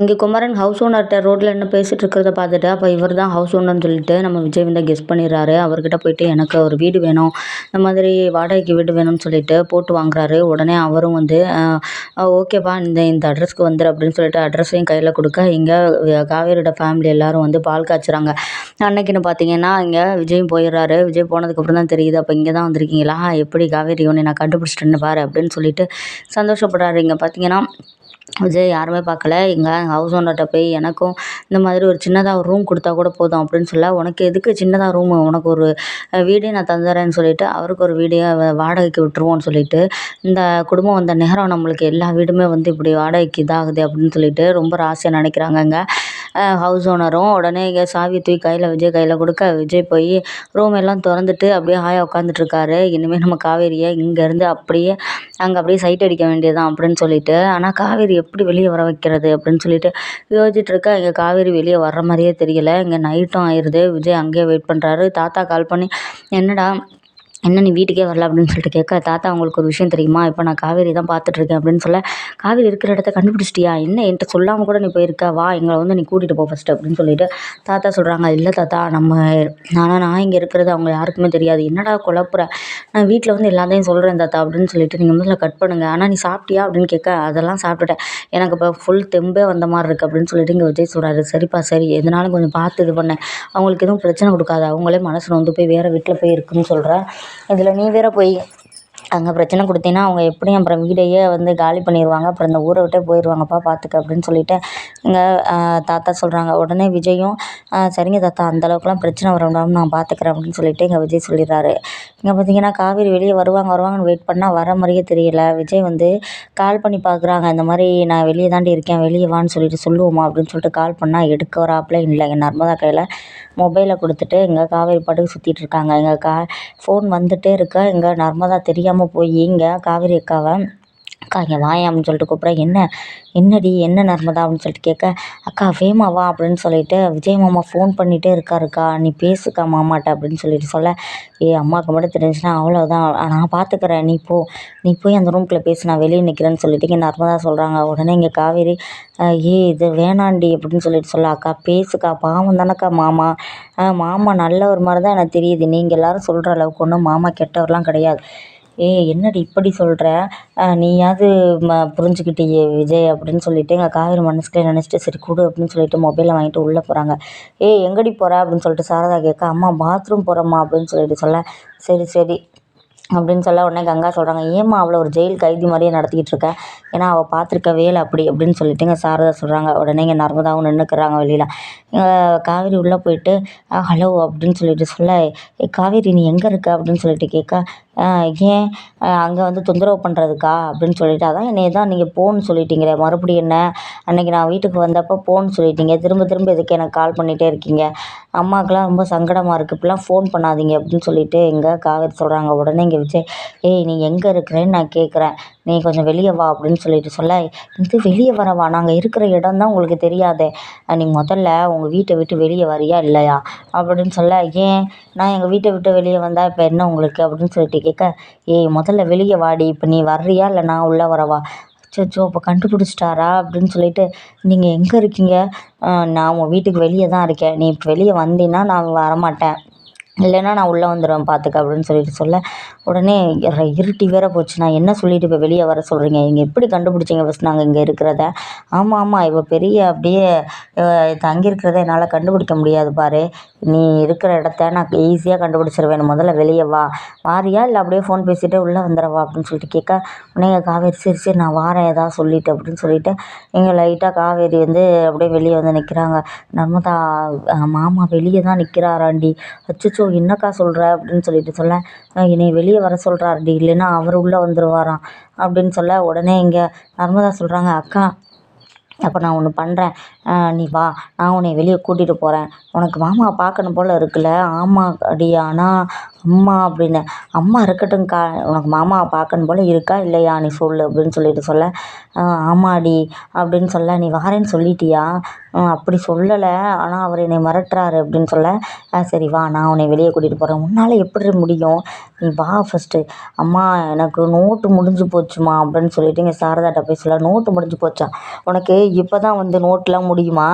இங்கே குமரன் ஹவுஸ் ஓனர்கிட்ட ரோட்டில் என்ன பேசிகிட்டு இருக்கிறத பார்த்துட்டு அப்போ இவர் தான் ஹவுஸ் ஓனர்னு சொல்லிட்டு நம்ம விஜய் வந்து கெஸ் பண்ணிடுறாரு. அவர்கிட்ட போயிட்டு எனக்கு ஒரு வீடு வேணும் இந்த மாதிரி வாடகைக்கு வீடு வேணும்னு சொல்லிட்டு போட்டு வாங்குறாரு. உடனே அவரும் வந்து ஓகேப்பா இந்த இந்த அட்ரஸ்க்கு வந்துரு அப்படின்னு சொல்லிட்டு அட்ரஸையும் கையில் கொடுக்க இங்கே காவேரியோட ஃபேமிலி எல்லாரும் வந்து பால் காய்ச்சுறாங்க. அன்னைக்குன்னு பார்த்தீங்கன்னா இங்கே விஜயும் போயிடுறாரு. விஜய் போனதுக்கப்புறம் தான் தெரியுது அப்போ இங்கே தான் வந்திருக்கீங்களா? எப்படி காவேரி ஒன்று நான் கண்டுபிடிச்சிட்டேன்னு பாரு அப்படின்னு சொல்லிட்டு சந்தோஷப்படுறாரு. இங்கே பார்த்தீங்கன்னா விஜய் யாருமே பார்க்கல. எங்கள் ஹவுஸ் ஓனர்கிட்ட போய் எனக்கும் இந்த மாதிரி ஒரு சின்னதாக ஒரு ரூம் கொடுத்தா கூட போதும் அப்படின்னு சொல்ல உனக்கு எதுக்கு சின்னதாக ரூமு உனக்கு ஒரு வீடே நான் தந்துடுறேன்னு சொல்லிவிட்டு அவருக்கு ஒரு வீடே வாடகைக்கு விட்டுருவோன்னு சொல்லிட்டு இந்த குடும்பம் வந்த நேரம் நம்மளுக்கு எல்லா வீடுமே வந்து இப்படி வாடகைக்கு இதாகுது அப்படின்னு சொல்லிட்டு ரொம்ப ராசியாக நினைக்கிறாங்கங்க. ஹவுஸ் ஓனரும் உடனே இங்கே சாவியை தூக்கி கையில் விஜய் கையில் கொடுக்க விஜய் போய் ரூம் எல்லாம் திறந்துட்டு அப்படியே ஹாயாக உட்காந்துட்ருக்காரு இனிமேல் நம்ம காவேரியை இங்கேருந்து அப்படியே அங்கே அப்படியே சைட் அடிக்க வேண்டியதுதான் அப்படின்னு சொல்லிட்டு ஆனால் காவேரி எப்படி வெளியே வர வைக்கிறது அப்படின்னு சொல்லிட்டு யோசிச்சுட்ருக்கா இங்கே காவேரி வெளியே வர்ற மாதிரியே தெரியல. இங்கே நைட்டும் ஆயிடுது விஜய் அங்கேயே வெயிட் பண்ணுறாரு தாத்தா கால் பண்ணி என்னடா என்ன நீ வீட்டுக்கே வரல அப்படின்னு சொல்லிட்டு கேட்க தாத்தா உங்களுக்கு ஒரு விஷயம் தெரியுமா? இப்போ நான் காவேரி தான் பார்த்துட்ருக்கேன் அப்படின்னு சொல்ல காவேரி இருக்கிற இடத்த கண்டுபிடிச்சிட்டியா? என்ன? என்கிட்ட சொல்லாமல் கூட நீ போயிருக்க? வா எங்களை வந்து நீ கூட்டிகிட்டு போ ஃபஸ்ட்டு அப்படின்னு சொல்லிட்டு தாத்தா சொல்கிறாங்க இல்லை தாத்தா நம்ம ஆனால் நான் இங்கே இருக்கிறது அவங்க யாருக்குமே தெரியாது. என்னடா குழப்புற? நான் வீட்டில் வந்து எல்லாத்தையும் சொல்கிறேன் தாத்தா அப்படின்னு சொல்லிட்டு நீங்கள் முதல்ல கட் பண்ணுங்க. ஆனால் நீ சாப்பிட்டியா? அப்படின்னு கேட்க அதெல்லாம் சாப்பிட்டுட்டேன். எனக்கு இப்போ ஃபுல் தெம்பே வந்த மாதிரி இருக்குது அப்படின்னு சொல்லிட்டு இங்கே விஜய் சொல்கிறாரு சரிப்பா சரி. எதனாலும் கொஞ்சம் பார்த்து இது பண்ணேன் அவங்களுக்கு எதுவும் பிரச்சனை கொடுக்காது. அவங்களே மனசில் வந்து போய் வேறு வீட்டில் போய் இருக்குன்னு சொல்கிறேன் இதில் நீ வேற போய் அங்கே பிரச்சனை கொடுத்தீங்கன்னா அவங்க எப்படியும் அப்புறம் வீடையே வந்து காலி பண்ணிடுவாங்க அப்புறம் இந்த ஊரை விட்டே போயிடுவாங்கப்பா பார்த்துக்க அப்படின்னு சொல்லிவிட்டு எங்கள் தாத்தா சொல்கிறாங்க உடனே விஜயும் சரிங்க தாத்தா அந்த அளவுக்குலாம் பிரச்சனை வர விடாமல் நான் பார்த்துக்குறேன் அப்படின்னு சொல்லிவிட்டு எங்கள் விஜய் சொல்லிடுறாரு. இங்கே பார்த்தீங்கன்னா காவேரி வெளியே வருவாங்க வருவாங்கன்னு வெயிட் பண்ணால் வர மாதிரியே தெரியல. விஜய் வந்து கால் பண்ணி பார்க்குறாங்க இந்த மாதிரி நான் வெளியே தாண்டி இருக்கேன் வெளியே வான்னு சொல்லிட்டு சொல்லுவோமா அப்படின்னு சொல்லிட்டு கால் பண்ணால் எடுக்க வராப்புல இல்லை. எங்கள் நர்மதா கையில் மொபைலை கொடுத்துட்டு இங்கே காவேரி பாட்டுக்கு சுற்றிட்டு இருக்காங்க. எங்கள் கா ஃபோன் வந்துகிட்டே இருக்க. இங்கே நர்மதா தெரியாமல் போய் இங்கே காவேரி அக்காவை அக்கா இங்கே வாயா? அப்படின்னு சொல்லிட்டு கூப்பிட்றேன் என்ன என்னடி என்ன நர்மதா? அப்படின்னு சொல்லிட்டு கேட்க அக்கா வேமாவா அப்படின்னு சொல்லிட்டு விஜய் மாமா ஃபோன் பண்ணிகிட்டே இருக்காருக்கா. நீ பேசுக்கா மாமாட்ட அப்படின்னு சொல்லிட்டு சொல்ல ஏ அம்மாவுக்கு மட்டும் தெரிஞ்சுன்னா அவ்வளோதான் நான் பார்த்துக்கிறேன் நீ போ நீ போய் அந்த ரூம்குள்ளே பேசு. நான் வெளியே நிற்கிறேன்னு சொல்லிட்டு இங்கே நர்மதா சொல்கிறாங்க உடனே இங்கே காவேரி ஏ இது வேணாண்டி அப்படின்னு சொல்லிட்டு சொல்ல அக்கா பேசுக்கா. பாவம் தானக்கா மாமா. மாமா மாமா நல்லவர் மாதிரி தான் எனக்கு தெரியுது. நீங்கள் எல்லோரும் சொல்கிற அளவுக்கு ஒன்றும் மாமா கெட்டவர்லாம் கிடையாது. ஏய் என்னடி இப்படி சொல்கிற நீயாவது ம புரிஞ்சுக்கிட்டியே விஜய் அப்படின்னு சொல்லிட்டு எங்கள் காவேரி மனசுக்குள்ளே நினச்சிட்டு சரி கொடு அப்படின்னு சொல்லிட்டு மொபைலை வாங்கிட்டு உள்ளே போகிறாங்க ஏய் எங்கடி போகிற அப்படின்னு சொல்லிட்டு சாரதா கேட்க அம்மா பாத்ரூம் போகிறோம்மா அப்படின்னு சொல்லிட்டு சொல்ல சரி சரி அப்படின்னு சொல்ல உடனே கங்கா சொல்கிறாங்க ஏம்மா அவளை ஒரு ஜெயில் கைதி மாதிரியே நடத்திக்கிட்டு இருக்கேன் ஏன்னா அவள் பார்த்துருக்க வேலை அப்படி அப்படின்னு சொல்லிட்டு இங்கே சாரதா சொல்கிறாங்க உடனே இங்கே நர்மதாவும் நின்றுக்கிறாங்க வெளியில். காவேரி உள்ளே போயிட்டு ஹலோ அப்படின்னு சொல்லிட்டு சொல்ல ஏ காவேரி நீ எங்கே இருக்க? அப்படின்னு சொல்லிட்டு கேட்க ஏன் அங்கே வந்து தொந்தரவு பண்ணுறதுக்கா அப்படின்னு சொல்லிட்டு அதான் என்னை தான் நீங்கள் போன்னு சொல்லிட்டீங்களே மறுபடியும் என்ன? அன்னைக்கு நான் வீட்டுக்கு வந்தப்போ போன்னு சொல்லிட்டீங்க. திரும்ப திரும்ப எதுக்கு எனக்கு கால் பண்ணிகிட்டே இருக்கீங்க? அம்மாவுக்குலாம் ரொம்ப சங்கடமாக இருக்குது இப்படிலாம் ஃபோன் பண்ணாதீங்க அப்படின்னு சொல்லிட்டு எங்கள் காவேரி சொல்கிறாங்க உடனே இங்கே விஜய் ஏய் நீ எங்கே இருக்கிறேன்னு நான் கேட்குறேன் நீ கொஞ்சம் வெளியே வா அப்படின்னு சொல்லிட்டு சொல்ல இது வெளியே வரவா? நாங்கள் இருக்கிற இடம் தான் உங்களுக்கு தெரியாதே. நீ முதல்ல உங்கள் வீட்டை விட்டு வெளியே வரியா இல்லையா? அப்படின்னு சொல்ல ஏன்? நான் எங்கள் வீட்டை விட்டு வெளியே வந்தால் இப்போ என்ன உங்களுக்கு? அப்படின்னு சொல்லிட்டு கேட்க ஏய் முதல்ல வெளியே வாடி. இப்போ நீ வர்றியா இல்லை நான் உள்ளே வரவா? அச்சோ இப்போ கண்டுபிடிச்சிட்டாரா? அப்படின்னு சொல்லிட்டு நீங்கள் எங்கே இருக்கீங்க? நான் உன் வீட்டுக்கு வெளியே தான் இருக்கேன். நீ இப்போ வெளியே வந்தீன்னா நான் வரமாட்டேன். இல்லைன்னா நான் உள்ளே வந்துடுவேன் பார்த்துக்க அப்படின்னு சொல்லிட்டு சொல்ல உடனே இர- இருட்டி வேற போச்சு. நான் என்ன சொல்லிட்டு இப்போ வெளியே வர சொல்கிறீங்க நீங்கள் எப்படி கண்டுபிடிச்சிங்க ஃபஸ்ட் நாங்கள் இங்கே இருக்கிறத? ஆமாம் ஆமாம் இப்போ பெரிய அப்படியே தங்கியிருக்கிறத என்னால் கண்டுபிடிக்க முடியாது பாரு. நீ இருக்கிற இடத்த நான் ஈஸியாக கண்டுபிடிச்சிருவேன். முதல்ல வெளியே வா. வாரியா? இல்லை அப்படியே ஃபோன் பேசிகிட்டே உள்ளே வந்துடவா அப்படின்னு சொல்லிட்டு கேட்க உடனே எங்கள் காவேரி சரி சரி நான் வாரேன். ஏதாவது சொல்லிட்டு அப்படின்னு சொல்லிட்டு எங்கள் லைட்டாக காவேரி வந்து அப்படியே வெளியே வந்து நிற்கிறாங்க நர்மதா மாமா வெளியே தான் நிற்கிறாராண்டி அச்சச்சோ என்னக்கா சொல்கிற அப்படின்னு சொல்லிட்டு சொல்ல என்னை வெளியே வர சொல்கிறாருடி இல்லைன்னா அவர் உள்ளே வந்துடுவாராம் அப்படின்னு சொல்ல உடனே இங்கே நர்மதா சொல்கிறாங்க அக்கா அப்போ நான் ஒன்று பண்ணுறேன் நீ வா. நான் உன்னை வெளியே கூட்டிகிட்டு போகிறேன் உனக்கு மாமா பார்க்கணும் போல் இருக்குல்ல? ஆமாம் அடி ஆனால் அம்மா அப்படின்னு. அம்மா இருக்கட்டும்க்கா உனக்கு மாமாவை பார்க்கணும் போல் இருக்கா இல்லையா? நீ சொல்லு அப்படின்னு சொல்லிட்டு சொல்ல. ஆமாடி அப்படின்னு சொல்ல. நீ வாரேன்னு சொல்லிட்டியா? அப்படி சொல்லலை. ஆனால் அவர் என்னை மிரட்டுறாரு அப்படின்னு சொல்ல. சரி வா நான் உன்னை வெளியே கூட்டிகிட்டு போகிறேன் உன்னால் எப்படி முடியும்? நீ வா ஃபஸ்ட்டு அம்மா எனக்கு நோட்டு முடிஞ்சு போச்சுமா அப்படின்னு சொல்லிட்டு இங்கே சாரதாட்ட போய் சொல்ல. நோட்டு முடிஞ்சு போச்சா? உனக்கு இப்போ தான் வந்து நோட்டெலாம் முடியுமா?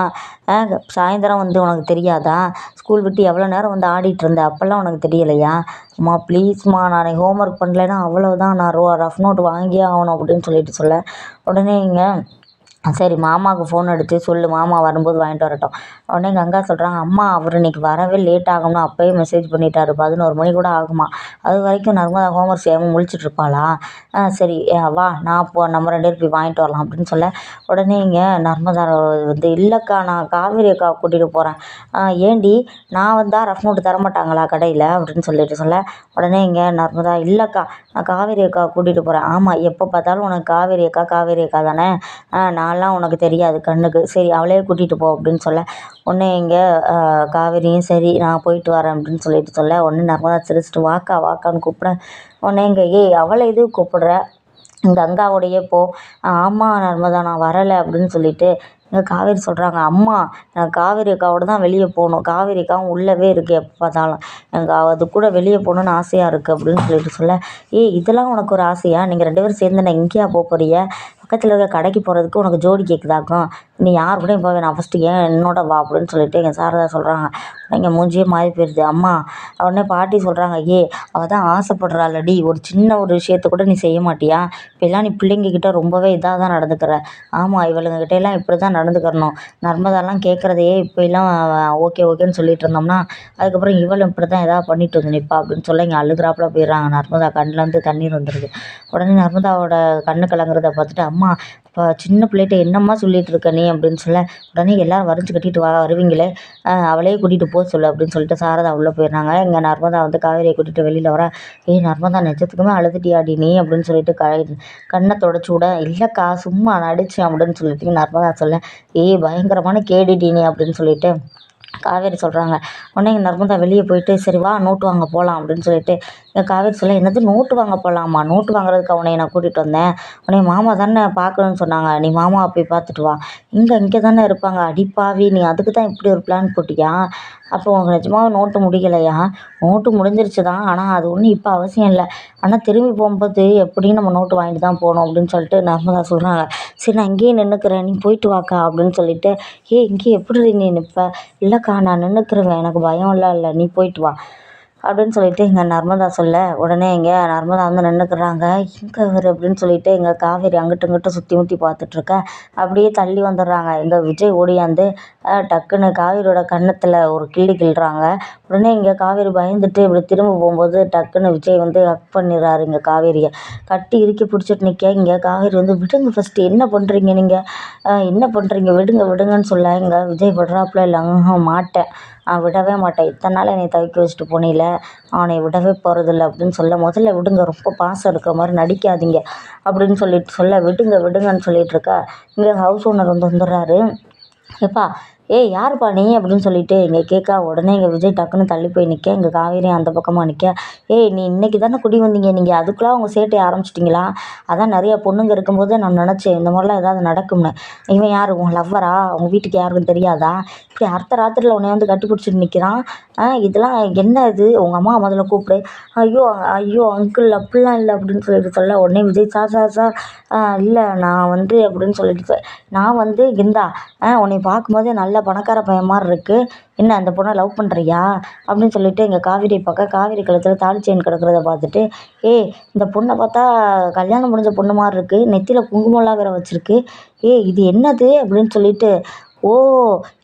சாயந்தரம் வந்து உனக்கு தெரியாதா? ஸ்கூல் விட்டு எவ்வளோ நேரம் வந்து ஆடிட்டு இருந்த? அப்போல்லாம் உனக்கு தெரியலையா? அம்மா ப்ளீஸ்மா நான் ஹோம் ஒர்க் பண்ணலைன்னா அவ்வளோதான் நான் ரோ ரஃப் நோட் வாங்கியே ஆகணும் அப்படின்னு சொல்லிட்டு சொல்ல. உடனே இங்கே சரி மாமாவுக்கு ஃபோன் அடித்து சொல்லு மாமா வரும்போது வாங்கிட்டு வரட்டும். உடனே எங்கள் அக்கா சொல்கிறாங்க அம்மா அவர் இன்றைக்கி வரவே லேட் ஆகும்னு அப்போயே மெசேஜ் பண்ணிட்டாரு. பதினோரு மணி கூட ஆகுமா? அது வரைக்கும் நர்மதா ஹோம் ஒர்க் செய்யாமல் முழிச்சிட்ருப்பாளா சரி வா நான் போ நம்ம ரெண்டு பேரும் போய் வாங்கிட்டு வரலாம் அப்படின்னு சொல்ல உடனே இங்கே நர்மதா வந்து இல்லைக்கா நான் காவேரி அக்கா கூட்டிகிட்டு போகிறேன் ஏண்டி நான் வந்தால் ரஃப் நோட்டு தரமாட்டாங்களா கடையில்? அப்படின்னு சொல்லிட்டு சொல்ல உடனே இங்கே நர்மதா இல்லைக்கா நான் காவேரி அக்கா கூட்டிகிட்டு போகிறேன் ஆமாம் எப்போ பார்த்தாலும் உனக்கு காவேரி அக்கா காவேரி அக்கா தானே? நான் அதெல்லாம் உனக்கு தெரியாது கண்ணுக்கு. சரி அவளையே கூட்டிகிட்டு போ அப்படின்னு சொல்ல உடனே இங்கே காவேரியும் சரி நான் போயிட்டு வரேன் அப்படின்னு சொல்லிட்டு சொல்ல உடனே நர்மதா சிரிச்சிட்டு வாக்கா வாக்கான்னு கூப்பிட உடனே இங்கே ஏய் அவளை இது கூப்பிடுற? இந்த கங்காவோடையே போ. ஆமாம் நர்மதா நான் வரலை அப்படின்னு சொல்லிட்டு இங்கே காவேரி சொல்கிறாங்க அம்மா நான் காவேரி அக்காவோட தான் வெளியே போகணும். காவேரி அக்காவும் உள்ளவே இருக்குது எப்போ பார்த்தாலும். எனக்கு அது கூட வெளியே போகணுன்னு ஆசையாக இருக்குது அப்படின்னு சொல்லிட்டு சொல்ல ஏய் இதெல்லாம் உனக்கு ஒரு ஆசையா? நீங்கள் ரெண்டு பேரும் சேர்ந்து நான் எங்கேயா போக போகிறீங்க பக்கத்தில் இருக்க கடைக்கு போகிறதுக்கு உனக்கு ஜோடி கேட்குதாக்கும் நீ யார் கூடயும் போக வேணாம். ஃபஸ்ட்டு ஏன் என்னோட வா அப்படின்னு சொல்லிட்டு எங்கள் சாரதா சொல்கிறாங்க எங்கள் மூஞ்சியே மாறி போயிடுது அம்மா உடனே பாட்டி சொல்கிறாங்க ஏ அவள் தான் ஆசைப்படுறாளடி ஒரு சின்ன ஒரு விஷயத்த கூட நீ செய்ய மாட்டியா? இப்போல்லாம் நீ பிள்ளைங்கக்கிட்ட ரொம்பவே இதாக தான் நடந்துக்கிற. ஆமாம் இவளுங்கக்கிட்ட எல்லாம் இப்படி தான் நடந்துக்கிறணும். நர்மதாலாம் கேட்குறதையே இப்போலாம் ஓகே ஓகேன்னு சொல்லிட்டு இருந்தோம்னா அதுக்கப்புறம் இவள் இப்படி தான் எதாவது பண்ணிட்டு வந்து நிற்பா அப்படின்னு சொல்ல இங்கே அழுகுறாப்புல போயிடுறாங்க. நர்மதா கண்ணிலேருந்து தண்ணீர் வந்துடுது உடனே நர்மதாவோட கண்ணு கலங்குறதை பார்த்துட்டு அம்மா சின்ன பிள்ளைகிட்ட என்னம்மா சொல்லிகிட்டு இருக்க நீ அப்படின்னு சொல்ல உடனே எல்லோரும் வரைஞ்சி கட்டிட்டு வா வருவீங்களே. அவளையே கூட்டிகிட்டு போக சொல்லு அப்படின்னு சொல்லிட்டு சாரதா உள்ளே போயிடுறாங்க. இங்கே நர்மதா வந்து காவேரியை கூட்டிகிட்டு வெளியில் வர. ஏய் நர்மதா நிஜத்துக்குமே அழுதுட்டியாடி நீ அப்படின்னு சொல்லிட்டு க கண்ணை தொடச்சி விட இல்லைக்கா சும்மா நடிச்சேன் அப்படின்னு சொல்லிட்டு நர்மதா சொல்ல ஏய் பயங்கரமான கேடிடி நீ அப்படின்னு சொல்லிட்டு காவேரி சொல்கிறாங்க உடனே நர்மதா வெளியே போயிட்டு சரி வா நோட்டு வாங்க போகலாம் அப்படின்னு சொல்லிட்டு எங்கள் காவேரி சொல்ல என்னது? நோட்டு வாங்க போகலாமா நோட்டு வாங்குறதுக்கு அவனை நான் கூட்டிகிட்டு வந்தேன். உடனே மாமா தானே பார்க்கணுன்னு சொன்னாங்க. நீ மாமா போய் பார்த்துட்டு வா. இங்கே இங்கே தானே இருப்பாங்க. அடிப்பாவி நீ அதுக்கு தான் இப்படி ஒரு பிளான் போட்டியா? அப்போ உனக்கு நிஜமாக நோட்டு முடியலையா? நோட்டு முடிஞ்சிருச்சு தான் ஆனால் அது ஒன்றும் இப்போ அவசியம் இல்லை. ஆனால் திரும்பி போகும்போது எப்படியும் நம்ம நோட்டு வாங்கிட்டு தான் போகணும் அப்படின்னு சொல்லிட்டு நர்மதா சொல்கிறாங்க சரி நான் இங்கேயே நின்றுக்கிறேன் நீ போயிட்டு வாக்கா அப்படின்னு சொல்லிட்டு ஏ இங்கே எப்படி நீ நிற்ப இல்லைக்கா நான் நின்றுக்கிறேன் எனக்கு பயம்லாம் இல்லை. நீ போயிட்டு வா. அப்படின்னு சொல்லிட்டு இங்கே நர்மதா சொல்ல உடனே இங்கே நர்மதா வந்து நின்றுக்கிறாங்க இங்கே அவர் அப்படின்னு சொல்லிட்டு இங்கே காவேரி அங்கிட்டு இங்கிட்டு சுற்றி முற்றி பார்த்துட்ருக்க அப்படியே தள்ளி வந்துடுறாங்க. இந்த விஜய் ஓடியாந்து டக்குன்னு காவேரியோட கன்னத்தில் ஒரு கிள்ளி கிள்ளுறாங்க உடனே இங்கே காவேரி பயந்துட்டு இப்படி திரும்ப போகும்போது டக்குன்னு விஜய் வந்து ஹக் பண்ணிடுறாரு இங்கே காவேரியை. கட்டி இறுக்கி பிடிச்சிட்டு நிற்க இங்கே காவேரி வந்து விடுங்க ஃபஸ்ட்டு என்ன பண்ணுறீங்க நீங்கள் என்ன பண்ணுறீங்க விடுங்க விடுங்கன்னு சொல்ல. இங்கே விஜய் படுறாப்புல இல்லை மாட்டேன் நான் விடவே மாட்டேன். இத்தனை நாள் என்னை தவிக்க வச்சுட்டு போனீல. அவனை விடவே போகிறதில்ல அப்படின்னு சொல்ல. முதல்ல விடுங்க. ரொம்ப பாசம் இருக்கிற மாதிரி நடிக்காதீங்க அப்படின்னு சொல்லிட்டு சொல்ல. விடுங்க விடுங்கன்னு சொல்லிகிட்ருக்கா இங்கே ஹவுஸ் ஓனர் வந்து வந்துடுறாரு. எப்பா ஏய் யாருப்பா நீ அப்படின்னு சொல்லிட்டு இங்கே கேட்க உடனே இங்கே விஜய் டக்குன்னு தள்ளி போய் நிற்க இங்கே காவேரி அந்த பக்கமாக நிற்க ஏய் நீ இன்னைக்கு தானே குடி வந்தீங்க? நீங்கள் அதுக்குள்ளே அவங்க சேட்டை ஆரம்பிச்சிட்டிங்களா? அதான் நிறையா பொண்ணுங்க இருக்கும்போது நான் நினச்சேன் இந்த மாதிரிலாம் ஏதாவது நடக்கும்னு. இவன் யார்? உன் லவ்வரா உங்கள் வீட்டுக்கு யாருக்கும் தெரியாதா? இப்படி அர்த்த ராத்திரியில் உன்னை வந்து கட்டி பிடிச்சிட்டு நிற்கிறான் இதெல்லாம் என்ன இது? உங்கள் அம்மா முதல்ல கூப்பிடு. ஐயோ ஐயோ அங்கிள் அப்படிலாம் இல்லை அப்படின்னு சொல்லிட்டு சொல்ல உடனே விஜய் சார் சார் சார் இல்லை நான் வந்து அப்படின்னு சொல்லிட்டு நான் வந்து இந்தா உன்னை பார்க்கும்போதே நல்ல பணக்கார பையன் மாதிரி இருக்குது என்ன அந்த பொண்ணை லவ் பண்ணுறியா அப்படின்னு சொல்லிட்டு எங்கள் காவேரி பக்கம் காவேரி கழுத்தில் தாலி செயின் கிடக்கிறத பார்த்துட்டு ஏய் இந்த பொண்ணை பார்த்தா கல்யாணம் முடிஞ்ச பொண்ணு மாதிரி இருக்குது நெத்தியில் குங்குமம்லாம் வேறு வச்சுருக்கு. ஏய் இது என்னது? அப்படின்னு சொல்லிட்டு ஓ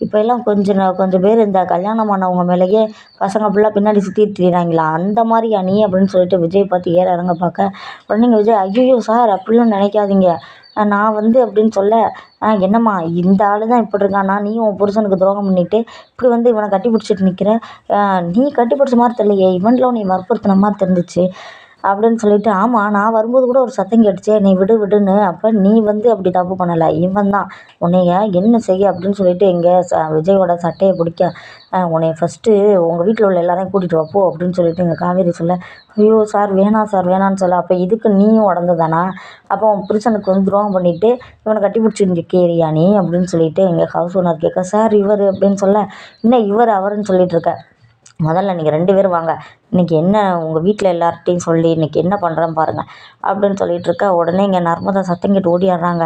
இப்போ எல்லாம் கொஞ்சம் கொஞ்சம் பேர் இந்த கல்யாணம் ஆனவங்க மேலேயே பசங்க ஃபுல்லாக பின்னாடி சுற்றி திரியிறாங்களா? அந்த மாதிரி அணி அப்படின்னு சொல்லிட்டு விஜய் பார்த்து ஏற இறங்க பார்க்க. உடனே விஜய் ஐயோ சார் அப்படிலாம் நினைக்காதீங்க. நான் வந்து அப்படின்னு சொல்ல என்னம்மா இந்த ஆள் தான் இப்படி இருக்கானா? நீயும் உன் புருஷனுக்கு துரோகம் பண்ணிவிட்டு இப்படி வந்து இவனை கட்டி பிடிச்சிட்டு நிற்கிற நீ கட்டி பிடிச்ச மாதிரி தெரியலையே இவனில் உன்னை வற்புறுத்தின மாதிரி தெரிஞ்சிச்சு. அப்படின்னு சொல்லிட்டு ஆமாம் நான் வரும்போது கூட ஒரு சத்தம் கேட்டுச்சே நீ விடு விடுன்னு. அப்போ நீ வந்து அப்படி தப்பு பண்ணலை. இவன் தான். உன்னைய என்ன செய்ய அப்படின்னு சொல்லிட்டு எங்கே ச விஜயோட சட்டையை பிடிக்க. உன்னைய ஃபஸ்ட்டு உங்கள் வீட்டில் உள்ள எல்லாரையும் கூட்டிகிட்டு வா போ அப்படின்னு சொல்லிட்டு எங்கள் காவேரி சொல்ல ஐயோ சார் வேணாம் சார் வேணான்னு சொல்ல. அப்போ இதுக்கு நீயும் உடந்து தானா அப்போ உன் புருஷனுக்கு வந்து துரோகம் பண்ணிவிட்டு இவனை கட்டி பிடிச்சிருந்து கேரியா நீ அப்படின்னு சொல்லிட்டு எங்கள் ஹவுஸ் ஓனர் கேட்க சார் இவர் அப்படின்னு சொல்ல என்ன இவர் அவருன்னு சொல்லிட்டு இருக்க. முதல்ல நீங்கள் ரெண்டு பேரும் வாங்க. இன்றைக்கி என்ன உங்கள் வீட்டில் எல்லார்கிட்டையும் சொல்லி இன்றைக்கி என்ன பண்ணுறேன்னு பாருங்கள் அப்படின்னு சொல்லிட்டு இருக்க. உடனே இங்கே நர்மதா சத்தம் கேட்டு ஓடியாடுறாங்க.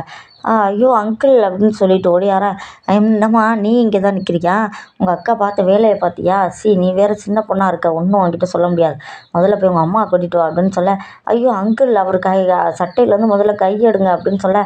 ஐயோ அங்கிள் அப்படின்னு சொல்லிட்டு ஓடியாரா. என்னம்மா நீ இங்கே தான் நிற்கிறியா உங்கள் அக்கா பார்த்த வேலையை பார்த்தியா? சி நீ வேறு சின்ன பொண்ணாக இருக்க. ஒன்றும் உன்கிட்ட சொல்ல முடியாது. முதல்ல போய் உங்கள் அம்மா கூட்டிட்டு வா அப்படின்னு சொல்ல. ஐயோ அங்கிள் அவர் கை சட்டையிலேருந்து முதல்ல கை எடுங்க அப்படின்னு சொல்ல.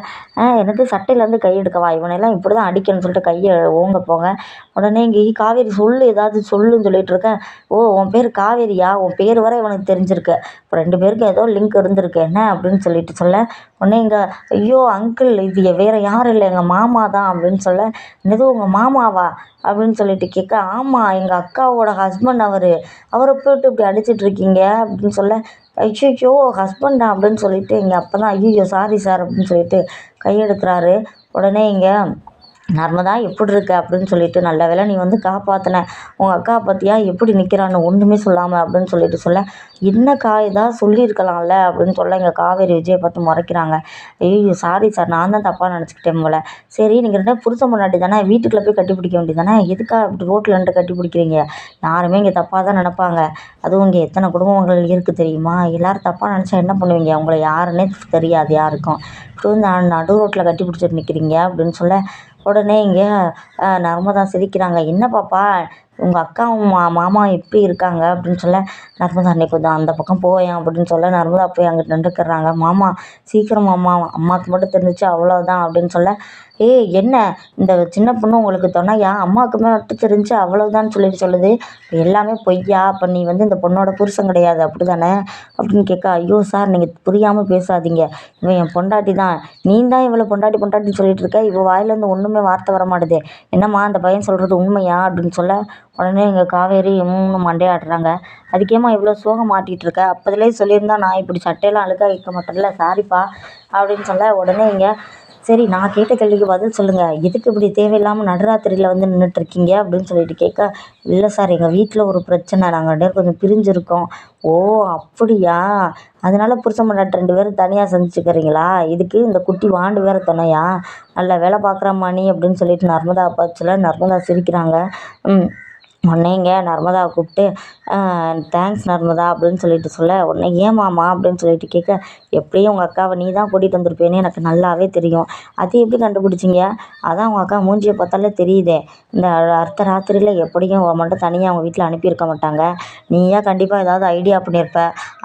எனக்கு சட்டையிலேருந்து கை எடுக்கவா? இவனையெல்லாம் இப்படி தான் அடிக்கணும்னு சொல்லிட்டு கையை ஓங்க போங்க. உடனே இங்கே காவேரி சொல்லு ஏதாவது சொல்லுன்னு சொல்லிட்டு இருக்கேன். ஓ உன் பேர் காவேரியா? உன் பேர் வர இவனுக்கு தெரிஞ்சிருக்கு. இப்போ ரெண்டு பேருக்கும் ஏதோ லிங்க் இருந்திருக்கு. என்ன அப்படின்னு சொல்லிட்டு சொல்ல உடனே இங்கே ஐயோ அங்கிள் இது வேறு யாரும் இல்லை எங்கள் மாமா தான் அப்படின்னு சொல்ல என்னது உங்கள் மாமாவா அப்படின்னு சொல்லிட்டு கேட்க ஆமாம் எங்கள் அக்காவோட ஹஸ்பண்ட் அவர். அவரை போயிட்டு இப்படி அடிச்சிட்டு இருக்கீங்க அப்படின்னு சொல்ல ஐயோ ஹஸ்பண்டா அப்படின்னு சொல்லிட்டு எங்கள் அப்போ தான் ஐயோ சாரி சார் அப்படின்னு சொல்லிட்டு கையெடுக்கிறாரு. உடனே இங்கே நர்மதா எப்படி இருக்க? அப்படின்னு சொல்லிட்டு நல்ல வேலை நீ வந்து காப்பாற்றின உங்கள் அக்கா பார்த்தியா எப்படி நிற்கிறான்னு ஒன்றுமே சொல்லாமல் அப்படின்னு சொல்லிட்டு சொல்ல என்னக்கா இதாக சொல்லியிருக்கலாம்ல அப்படின்னு சொல்ல எங்கள் காவேரி விஜயை பார்த்து முறைக்கிறாங்க. ஐயோ சாரி சார் நான் தான் தப்பாக நினச்சிக்கிட்டேன் போல. சரி நீங்கள் ரெண்டா புருஷன் முன்னாடி தானே வீட்டுக்குள்ளே போய் கட்டி பிடிக்க வேண்டியது தானே எதுக்கா இப்படி ரோட்டில் நின்று கட்டி பிடிக்கிறீங்க? யாருமே இங்கே தப்பாக தான் நினப்பாங்க. அதுவும் இங்கே எத்தனை குடும்பங்கள் இருக்குது தெரியுமா? எல்லோரும் தப்பாக நினச்சா என்ன பண்ணுவீங்க? உங்களை யாருன்னே தெரியாது யாருக்கும். இப்படி வந்து நடு ரோட்டில் கட்டி பிடிச்சிட்டு நிற்கிறீங்க அப்படின்னு சொல்ல உடனே இங்கே நர்மதா சிரிக்கிறாங்க. என்ன பாப்பா? உங்கள் அக்காவும் மா மாமா எப்படி இருக்காங்க அப்படின்னு சொல்ல நர்மதா அன்னைக்கு கொஞ்சம் அந்த பக்கம் போயேன் அப்படின்னு சொல்ல நர்மதா போய் அங்கிட்டு நின்றுக்கிறாங்க. மாமா சீக்கிரம் மாமா அம்மாவுக்கு மட்டும் தெரிஞ்சிச்சு அவ்வளோதான் அப்படின்னு சொல்ல ஏய் என்ன? இந்த சின்ன பொண்ணு உங்களுக்கு துணையா அம்மாவுக்கு மட்டும் தெரிஞ்சு அவ்வளோதான் சொல்லிட்டு சொல்லுது. எல்லாமே பொய்யா? அப்போ நீ வந்து இந்த பொண்ணோட புருஷன் கிடையாது. அப்படி தானே அப்படின்னு கேட்க ஐயோ சார் நீங்கள் புரியாமல் பேசாதீங்க. இவன் என் பொண்டாட்டி தான். நீ தான் இவ்வளோ பொண்டாட்டி பொண்டாட்டின்னு சொல்லிட்டு இருக்க. இவள் வாயிலேருந்து ஒன்றுமே வார்த்தை வர மாட்டேது என்னம்மா அந்த பையன் சொல்கிறது உண்மையா? அப்படின்னு சொல்ல உடனே எங்கள் காவேரி மூணு மண்டையாடுறாங்க அதுக்கேம்மா இவ்வளோ சோகம் மாட்டிகிட்டு இருக்க? அப்போதுலேயே சொல்லியிருந்தா நான் இப்படி சட்டையெல்லாம் அழுக்காக வைக்க மாட்டேன்ல. சாரிப்பா. அப்படின்னு சொல்ல உடனே இங்கே சரி நான் கேட்ட கேள்விக்கு பதில் சொல்லுங்கள் எதுக்கு இப்படி தேவையில்லாமல் நடுராத்திரியில் வந்து நின்றுட்ருக்கீங்க அப்படின்னு சொல்லிட்டு கேட்க இல்லை சார் எங்கள் வீட்டில் ஒரு பிரச்சனை. நாங்கள் ரெண்டு பேரும் கொஞ்சம் பிரிஞ்சிருக்கோம். ஓ அப்படியா? அதனால புருஷன் பொண்டாட்டி ரெண்டு பேரும் தனியாக சந்திச்சுக்கிறீங்களா? இதுக்கு இந்த குட்டி வாண்டு வேறு துணையா? நல்ல வேலை பார்க்குறம்மா நீ அப்படின்னு சொல்லிட்டு நர்மதா அப்பாச்சில் நர்மதா சிரிக்கிறாங்க. உடனேங்க உடனே இங்கே நர்மதாவை கூப்பிட்டு தேங்க்ஸ் நர்மதா அப்படின்னு சொல்லிட்டு சொல்ல உடனே ஏன் மாமா? அப்படின்னு சொல்லிட்டு கேட்க எப்படியும் உங்கள் அக்காவை நீ தான் கூட்டிகிட்டு வந்திருப்பேன்னு எனக்கு நல்லாவே தெரியும். அது எப்படி கண்டுபிடிச்சிங்க? அதான் உங்கள் அக்கா மூஞ்சியை பார்த்தாலே தெரியுதே. இந்த அர்த்த ராத்திரியில் எப்படியும் மட்டும் தனியாக அவங்க வீட்டில் அனுப்பியிருக்க மாட்டாங்க. நீயா கண்டிப்பாக ஏதாவது ஐடியா பண்ணியிருப்ப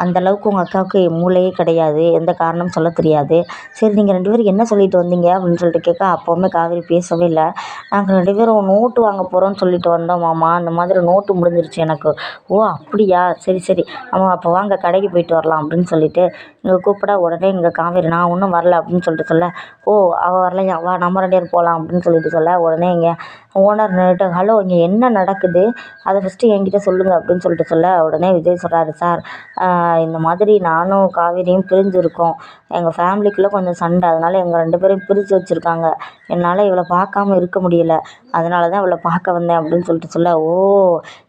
அந்தளவுக்கு உங்கள் அக்காவுக்கு மூளையே கிடையாது. எந்த காரணமும் சொல்ல தெரியாது. சரி நீங்கள் ரெண்டு பேரும் என்ன சொல்லிட்டு வந்தீங்க? அப்படின்னு சொல்லிட்டு கேட்க அப்போவுமே காவேரி பேசவே இல்லை. நாங்கள் ரெண்டு பேரும் நோட்டு வாங்க போகிறோம்னு சொல்லிட்டு வந்தோம் மாமா. அந்த மாதிரி நோட்டு முடிஞ்சிருச்சு எனக்கு. ஓ அப்படியா? சரி சரி. ஆமாம் அப்போ வாங்க கடைக்கு போயிட்டு வரலாம் அப்படின்னு சொல்லிட்டு இங்கே கூப்பிட உடனே இங்கே காவேரி நான் ஒன்றும் வரல அப்படின்னு சொல்லிட்டு சொல்ல ஓ அவள் வரலையா? வா நம்ம ரெண்டு பேரும் போகலாம் அப்படின்னு சொல்லிட்டு சொல்ல உடனே இங்கே ஓனர் ஹலோ இங்கே என்ன நடக்குது? அதை ஃபஸ்ட்டு என்கிட்ட சொல்லுங்கள் அப்படின்னு சொல்லிட்டு சொல்ல உடனே விஜய் சொல்கிறாரு சார் இந்த மாதிரி நானும் காவேரியும் பிரிஞ்சுருக்கோம். எங்கள் ஃபேமிலிக்குள்ளே கொஞ்சம் சண்டை. அதனால் எங்கள் ரெண்டு பேரையும் பிரித்து வச்சுருக்காங்க. என்னால் இவளை பார்க்காம இருக்க முடியல. அதனால தான் இவளை பார்க்க வந்தேன் அப்படின்னு சொல்லிட்டு சொல்ல ஓ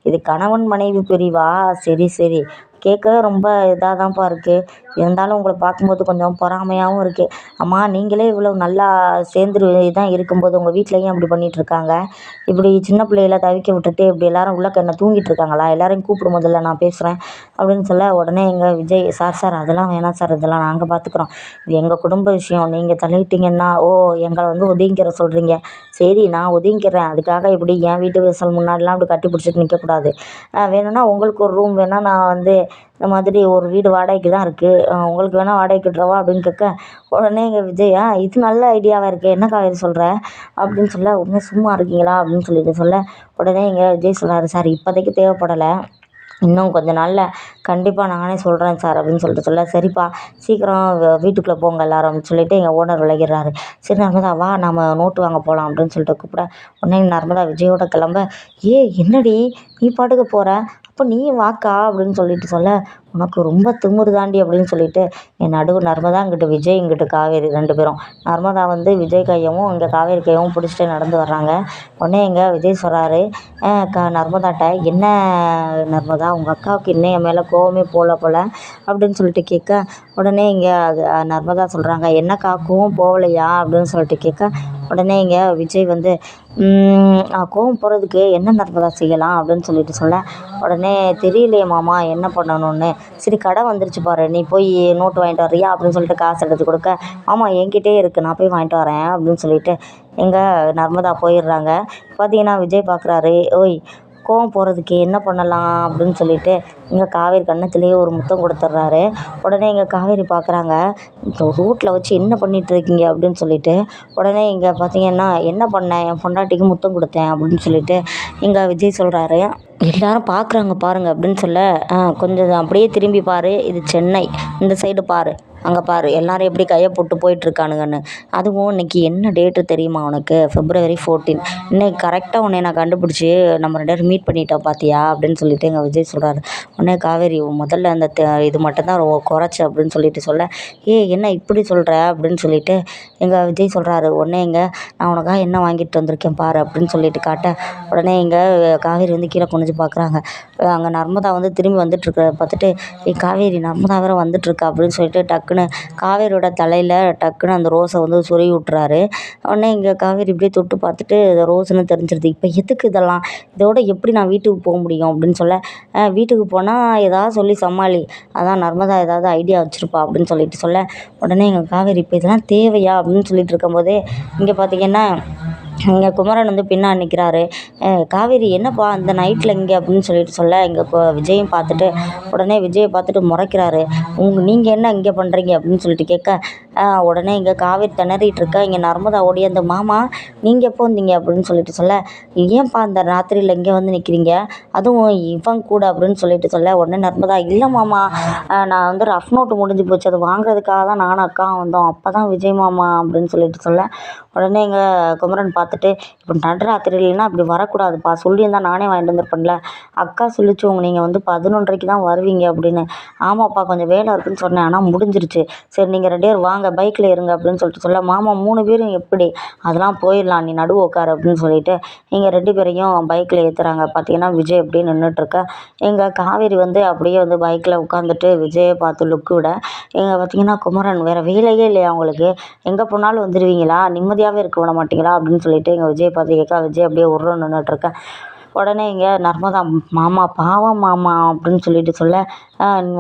இது கணவன் மனைவி பிரிவா? சரி சரி. கேட்கவே ரொம்ப இதாக தான்ப்பா இருக்குது இருந்தாலும் உங்களை பார்க்கும்போது கொஞ்சம் பொறாமையாகவும் இருக்குது அம்மா நீங்களே இவ்வளோ நல்லா சேர்ந்து தான் இருக்கும்போது உங்கள் வீட்லேயும் அப்படி பண்ணிகிட்ருக்காங்க இப்படி சின்ன பிள்ளைகள தவிக்க விட்டுட்டு இப்படி எல்லோரும் உள்ளே என்ன தூங்கிட்டு இருக்காங்களா? எல்லோரையும் கூப்பிடும் முதல்ல நான் பேசுகிறேன் அப்படின்னு சொல்ல உடனே எங்கள் விஜய் சார் சார் அதெல்லாம் வேணாம் சார் இதெல்லாம் நாங்கள் பார்த்துக்குறோம் இது எங்கள் குடும்ப விஷயம். நீங்கள் தலையிட்டீங்கன்னா ஓ எங்களை வந்து ஒதுங்கிக்கிற சொல்கிறீங்க சரி நான் ஒதுங்கிக்கிறேன். அதுக்காக இப்படி என் வீட்டு வாசல் முன்னாடிலாம் அப்படி கட்டி பிடிச்சிட்டு நிற்கக்கூடாது வேணும்னா உங்களுக்கு ஒரு ரூம் வேணால் நான் வந்து இந்த மாதிரி ஒரு வீடு வாடகைக்கு தான் இருக்குது உங்களுக்கு வேணால் வாடகைக்கு விட்றவா அப்படின்னு கேட்க உடனே எங்கள் விஜயா இது நல்ல ஐடியாவாக இருக்குது என்ன காவேரி சொல்கிற அப்படின்னு சொல்ல உடனே சும்மா இருக்கீங்களா? அப்படின்னு சொல்லிட்டு சொல்ல உடனே எங்கள் விஜய் சொல்கிறாரு சார் இப்போதைக்கு தேவைப்படலை. இன்னும் கொஞ்ச நாளில் கண்டிப்பாக நானே சொல்கிறேன் சார் அப்படின்னு சொல்லிட்டு சொல்ல சரிப்பா சீக்கிரம் வீட்டுக்குள்ளே போங்க எல்லாரும் அப்படின்னு சொல்லிட்டு எங்கள் ஓனர் விளையிறாரு சரி நர்மதா வா நம்ம நோட்டு வாங்க போகலாம் அப்படின்னு சொல்லிட்டு கூப்பிட உடனே நர்மதா விஜயோட கிளம்ப ஏ என்னடி நீ பாட்டுக்கு போகிற அப்போ நீ வாக்கா அப்படின்னு சொல்லிட்டு சொல்ல உனக்கு ரொம்ப திமுரு தாண்டி அப்படின்னு சொல்லிட்டு என் நடுவு நர்மதா இங்கிட்டு விஜய் இங்கிட்டு காவேரி ரெண்டு பேரும். நர்மதா வந்து விஜய் கையவும் இங்கே காவேரி கையவும் பிடிச்சிட்டு நடந்து வர்றாங்க. உடனே எங்கே விஜய் சொல்கிறாரு க நர்மதாட்ட என்ன நர்மதா உங்கள் அக்காவுக்கு இன்னும் என் மேலே கோவமே போல போல் அப்படின்னு சொல்லிட்டு கேட்க உடனே இங்கே நர்மதா சொல்கிறாங்க என்னக்கா கோவம் போகலையா அப்படின்னு சொல்லிட்டு கேட்க உடனே இங்கே விஜய் வந்து கோவம் போகிறதுக்கு என்ன நர்மதா செய்யலாம்? அப்படின்னு சொல்லிட்டு சொல்ல உடனே தெரியலையே மாமா என்ன பண்ணணும்னு? சரி கடை வந்துருச்சு பாரு நீ போய் நோட்டு வாங்கிட்டு வர்றியா? அப்படின்னு சொல்லிட்டு காசு எடுத்து கொடுக்க ஆமாம் என்கிட்டே இருக்குது நான் போய் வாங்கிட்டு வரேன். அப்படின்னு சொல்லிட்டு எங்கே நர்மதா போயிடுறாங்க. பார்த்தீங்கன்னா விஜய் பார்க்குறாரு ஓய் கோவம் போகிறதுக்கு என்ன பண்ணலாம் அப்படின்னு சொல்லிட்டு இங்கே காவேரி கன்னத்துலேயே ஒரு முத்தம் கொடுத்துட்றாரு உடனே இங்கே காவேரி பார்க்குறாங்க ரூட்டில் வச்சு என்ன பண்ணிகிட்ருக்கீங்க அப்படின்னு சொல்லிட்டு உடனே இங்கே பார்த்தீங்கன்னா என்ன பண்ணேன்? என் பொண்டாட்டிக்கு முத்தம் கொடுத்தேன் அப்படின்னு சொல்லிட்டு இங்கே விஜய் சொல்கிறாரு எல்லாரும் பார்க்குறாங்க பாருங்கள் அப்படின்னு சொல்ல கொஞ்சம் அப்படியே திரும்பி பாரு இது சென்னை இந்த சைடு பாரு. அங்கே பார் எல்லாரும் எப்படி கையை போட்டு போயிட்டுருக்கானுங்கன்னு. அதுவும் இன்னைக்கு என்ன டேட்டு தெரியுமா உனக்கு? ஃபிப்ரவரி ஃபோர்டீன் இன்னைக்கு கரெக்டாக உன்னை நான் கண்டுபிடிச்சி நம்ம ரெண்டு பேரும் மீட் பண்ணிட்டோம் பார்த்தியா அப்படின்னு சொல்லிட்டு எங்கள் விஜய் சொல்கிறாரு உடனே காவேரி முதல்ல அந்த இது மட்டும்தான் குறைச்சி அப்படின்னு சொல்லிட்டு சொல்ல ஏ என்ன இப்படி சொல்கிற அப்படின்னு சொல்லிட்டு எங்கள் விஜய் சொல்கிறாரு உடனே எங்கே நான் உனக்காக என்ன வாங்கிட்டு வந்திருக்கேன் பாரு அப்படின்னு சொல்லிட்டு காட்ட உடனே இங்கே காவேரி வந்து கீழே குனிஞ்சு பார்க்குறாங்க அங்கே நர்மதா வந்து திரும்பி வந்துட்டுருக்க பார்த்துட்டு ஏ காவேரி நர்மதா வேறு வந்துட்டுருக்கா அப்படின்னு சொல்லிட்டு டக்குன்னு காவேரியோட தலையில் டக்குன்னு அந்த ரோஸை வந்து சொருகி விட்றாரு உடனே இங்கே காவேரி இப்படியே தொட்டு பார்த்துட்டு ரோஸுன்னு தெரிஞ்சிருது. இப்போ எதுக்கு இதெல்லாம்? இதோட எப்படி நான் வீட்டுக்கு போக முடியும்? அப்படின்னு சொல்ல வீட்டுக்கு போனால் ஏதாவது சொல்லி சமாளி. அதான் நர்மதா ஏதாவது ஐடியா வச்சுருப்பா. அப்படின்னு சொல்லிட்டு சொல்ல உடனே எங்கள் காவேரி இப்போ இதெல்லாம் தேவையா? அப்படின்னு சொல்லிட்டு இருக்கும்போதே இங்கே பார்த்தீங்கன்னா இங்கே குமரன் வந்து பின்னாடி நிற்கிறாரு காவேரி என்னப்பா அந்த நைட்டில் இங்கே? அப்படின்னு சொல்லிட்டு சொல்ல இங்கே விஜயும் பார்த்துட்டு உடனே விஜயை பார்த்துட்டு முறைக்கிறாரு. உங்கள் நீங்கள் என்ன இங்கே பண்ணுறீங்க அப்படின்னு சொல்லிட்டு கேட்க உடனே இங்கே காவேரி திணறிட்டு இருக்கா இங்கே நர்மதா ஓடி அந்த மாமா நீங்கள் எப்போ வந்தீங்க? அப்படின்னு சொல்லிட்டு சொல்ல ஏன்ப்பா அந்த ராத்திரியில் இங்கே வந்து நிற்கிறீங்க அதுவும் இவன் கூட அப்படின்னு சொல்லிட்டு சொல்ல உடனே நர்மதா இல்லை மாமா நான் வந்து ரஃப் நோட்டு முடிஞ்சு போச்சு அது வாங்குறதுக்காக தான் நானும் அக்கா வந்தோம். அப்போ தான் விஜய் மாமா அப்படின்னு சொல்லிட்டு சொல்ல உடனே இங்கே குமரன் பார்த்து பார்த்துட்டு இப்போ நடுராத்திரிலனா அப்படி வரக்கூடாதுப்பா. சொல்லியிருந்தா நானே வாங்கிட்டு வந்திருப்பேன்ல. அக்கா சொல்லிச்சோங்க நீங்கள் வந்து பதினொன்றரைக்கு தான் வருவீங்க அப்படின்னு. ஆமாப்பா கொஞ்சம் வேலை இருக்குதுன்னு சொன்னேன். ஆனால் முடிஞ்சிருச்சு. சரி நீங்கள் ரெண்டு பேர் வாங்க. பைக்கில் இருங்க அப்படின்னு சொல்லிட்டு சொல்ல மாமா மூணு பேரும் எப்படி? அதெல்லாம் போயிடலாம். நீ நடுவு உட்காரு அப்படின்னு சொல்லிட்டு நீங்கள் ரெண்டு பேரையும் பைக்கில் ஏற்றுறாங்க பார்த்தீங்கன்னா விஜய் அப்படியே நின்றுட்டுருக்க எங்கள் காவேரி வந்து அப்படியே வந்து பைக்கில் உட்காந்துட்டு விஜயை பார்த்து லுக்கு விட எங்கள் பார்த்தீங்கன்னா குமரன் வேறு வேலையே இல்லையா அவங்களுக்கு எங்கே போனாலும் வந்துடுவீங்களா நிம்மதியாகவே இருக்க விட மாட்டீங்களா? அப்படின்னு சொல்லி சொல்லிட்டு எங்கள் விஜய் பார்த்து கேட்க விஜய் அப்படியே உருன்னு நின்றுட்டுருக்கேன் உடனே இங்கே நர்மதா மாமா பாவம் மாமா அப்படின்னு சொல்லிட்டு சொல்ல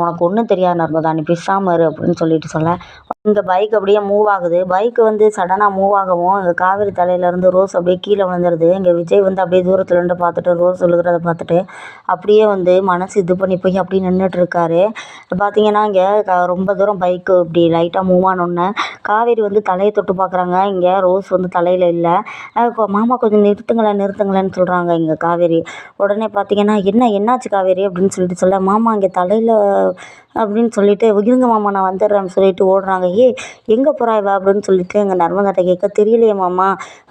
உனக்கு ஒன்றும் தெரியாது நர்மதா நீ பேசாமல் இரு அப்படின்னு சொல்லிட்டு சொல்ல. இங்கே பைக் அப்படியே மூவ் ஆகுது. பைக் வந்து சடனாக மூவ் ஆகவும் இங்கே காவேரி தலையிலேருந்து ரோஸ் அப்படியே கீழே விழுந்துருது. இங்கே விஜய் வந்து அப்படியே தூரத்தில் நின்று பார்த்துட்டு ரோஸ் விழுகிறத பார்த்துட்டு அப்படியே வந்து மனசு இது பண்ணி போய் அப்படியே நின்றுட்டு இருக்காரு. பார்த்தீங்கன்னா இங்கே ரொம்ப தூரம் பைக்கு இப்படி லைட்டாக மூவ் ஆனோடனே காவேரி வந்து தலையை தொட்டு பார்க்குறாங்க இங்கே ரோஸ் வந்து தலையில் இல்லை. மாமா கொஞ்சம் நிறுத்துங்களேன் நிறுத்துங்களேன்னு சொல்கிறாங்க இங்கே காவேரி. உடனே பார்த்தீங்கன்னா என்ன என்னாச்சு காவேரி? அப்படின்னு சொல்லிட்டு சொல்ல மாமா இங்கே தலையில் இல்லை அப்படின்னு சொல்லிட்டு இருங்க மாமா நான் வந்துடுறேன்னு சொல்லிட்டு ஓடுறாங்க. ஏய் எங்கே போகிறா இவ? அப்படின்னு சொல்லிட்டு எங்கள் நர்மதாட்ட கேட்க தெரியலையே மாமா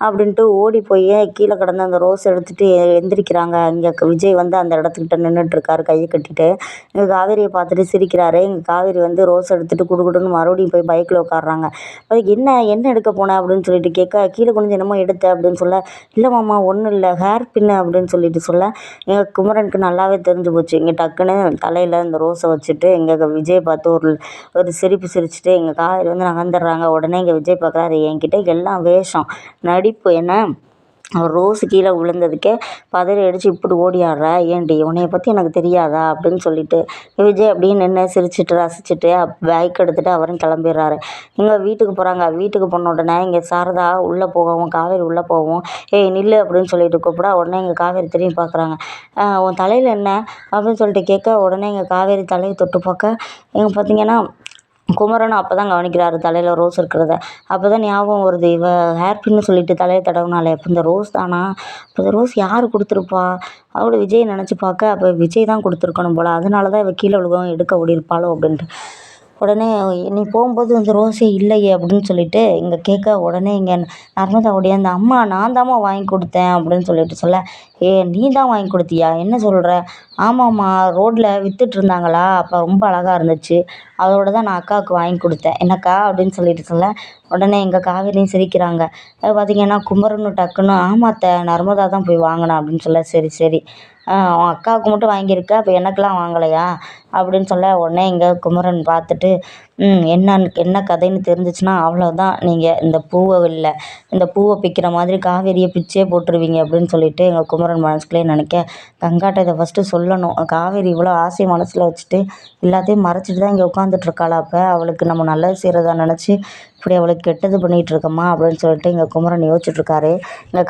அப்படின்ட்டு ஓடி போய் கீழே கிடந்த அந்த ரோஸ் எடுத்துகிட்டு எந்திரிக்கிறாங்க. இங்கே விஜய் வந்து அந்த இடத்துக்கிட்ட நின்றுட்டுருக்காரு கையை கட்டிட்டு. எங்கள் காவேரியை பார்த்துட்டு சிரிக்கிறாரு. எங்கள் காவேரி வந்து ரோஸ் எடுத்துகிட்டு குடுகுடுன்னு மறுபடியும் போய் பைக்கில் உட்காடுறாங்க அதுக்கு என்ன என்ன எடுக்க போனேன் அப்படின்னு சொல்லிட்டு கேட்க கீழே குனிஞ்சு என்னமோ எடுத்த? அப்படின்னு சொல்ல இல்லை மாமா ஒன்றும் இல்லை. ஹேர் பின்னு அப்படின்னு சொல்லிட்டு சொல்ல எங்கள் குமரனுக்கு நல்லாவே தெரிஞ்சு போச்சு. இங்கே டக்குன்னு தலையில் இந்த ரோஸ் வச்சுட்டு எங்கள் விஜய் பார்த்து ஒரு ஒரு சிரிப்பு சிரிச்சுட்டு எங்கள் காதலி வந்து நகர்ந்துடுறாங்க. உடனே இங்கே விஜய் பார்க்குறாரு என்கிட்ட எல்லாம் வேஷம் நடிப்பு என்ன ரோஸு கீழே விழுந்ததுக்கே பதறி அடித்து இப்படி ஓடியாடுற? ஏன்டி உன்னைய பற்றி எனக்கு தெரியாதா? அப்படின்னு சொல்லிட்டு விஜய் அப்படியே நின்று சிரிச்சிட்டு ரசிச்சுட்டு பைக் எடுத்துகிட்டு அவரும் கிளம்பிடுறாரு. இங்கே வீட்டுக்கு போகிறாங்க வீட்டுக்கு போன உடனே இங்கே சாரதா உள்ளே போகவும் காவேரி உள்ளே போகவும் ஏய் நில்லு அப்படின்னு சொல்லிட்டு கூப்பிட. உடனே இங்கே காவேரி திரும்பி பார்க்குறாங்க உன் தலையில் என்ன? அப்படின்னு சொல்லிட்டு கேட்க உடனே இங்கே காவேரி தலையை தொட்டு பார்க்க இங்கே பார்த்தீங்கன்னா குமரனும் அப்போ தான் கவனிக்கிறாரு தலையில் ரோஸ் இருக்கிறத. அப்போ தான் ஞாபகம் வருது இவ ஹேர் பின்னு சொல்லிட்டு தலையை தடவுனாலே. அப்போ இந்த ரோஸ் தானா? அப்போ இந்த ரோஸ் யார் கொடுத்துருப்பா? அவளோட விஜய் நினச்சி பார்க்க அப்போ விஜய் தான் கொடுத்துருக்கணும் போல். அதனால தான் இவள் கீழே விழுகவும் எடுக்க ஓடிருப்பாளோ அப்படின்ட்டு. உடனே நீ போகும்போது இந்த ரோஸே இல்லையே அப்படின்னு சொல்லிட்டு இங்கே கேட்க உடனே இங்கே நர்மதா அந்த அம்மா நான் தாம்மா வாங்கி கொடுத்தேன் அப்படின்னு சொல்லிட்டு சொல்ல ஏ நீ தான் வாங்கி கொடுத்தியா? என்ன சொல்கிற ஆமாம்மா ரோட்டில் விற்றுட்டு இருந்தாங்களா? அப்போ ரொம்ப அழகாக இருந்துச்சு. அதோட தான் நான் அக்காவுக்கு வாங்கி கொடுத்தேன். என்னக்கா? அப்படின்னு சொல்லிட்டு சொல்ல உடனே எங்கள் காவேரியும் சிரிக்கிறாங்க. பார்த்தீங்கன்னா குமரனும் டக்குன்னு ஆமாம் நர்மதா தான் போய் வாங்கினேன் அப்படின்னு சொல்ல சரி சரி. உன் அக்காவுக்கு மட்டும் வாங்கியிருக்க அப்போ எனக்கெலாம் வாங்கலையா? அப்படின்னு சொல்ல உடனே இங்கே குமரன் பார்த்துட்டு என்னன்னு என்ன கதைன்னு தெரிஞ்சிச்சுன்னா அவ்வளோதான் நீங்கள் இந்த பூவை இல்லை இந்த பூவை பிக்கிற மாதிரி காவேரியை பிச்சே போட்டுருவீங்க அப்படின்னு சொல்லிட்டு எங்கள் குமரன் மனசுக்குள்ளே நினைக்க கங்காட்ட இதை ஃபஸ்ட்டு சொல்லணும். காவேரி இவ்வளோ ஆசை மனசில் வச்சுட்டு எல்லாத்தையும் மறைச்சிட்டு தான் இங்கே உட்காந்துட்ருக்காளா அப்போ? அவளுக்கு நம்ம நல்லது செய்கிறதா நினச்சி இப்படி அவளுக்கு கெட்டது பண்ணிகிட்ருக்கோமா அப்படின்னு சொல்லிட்டு இங்கே குமரன் யோசிச்சுட்ருக்காரு இங்கே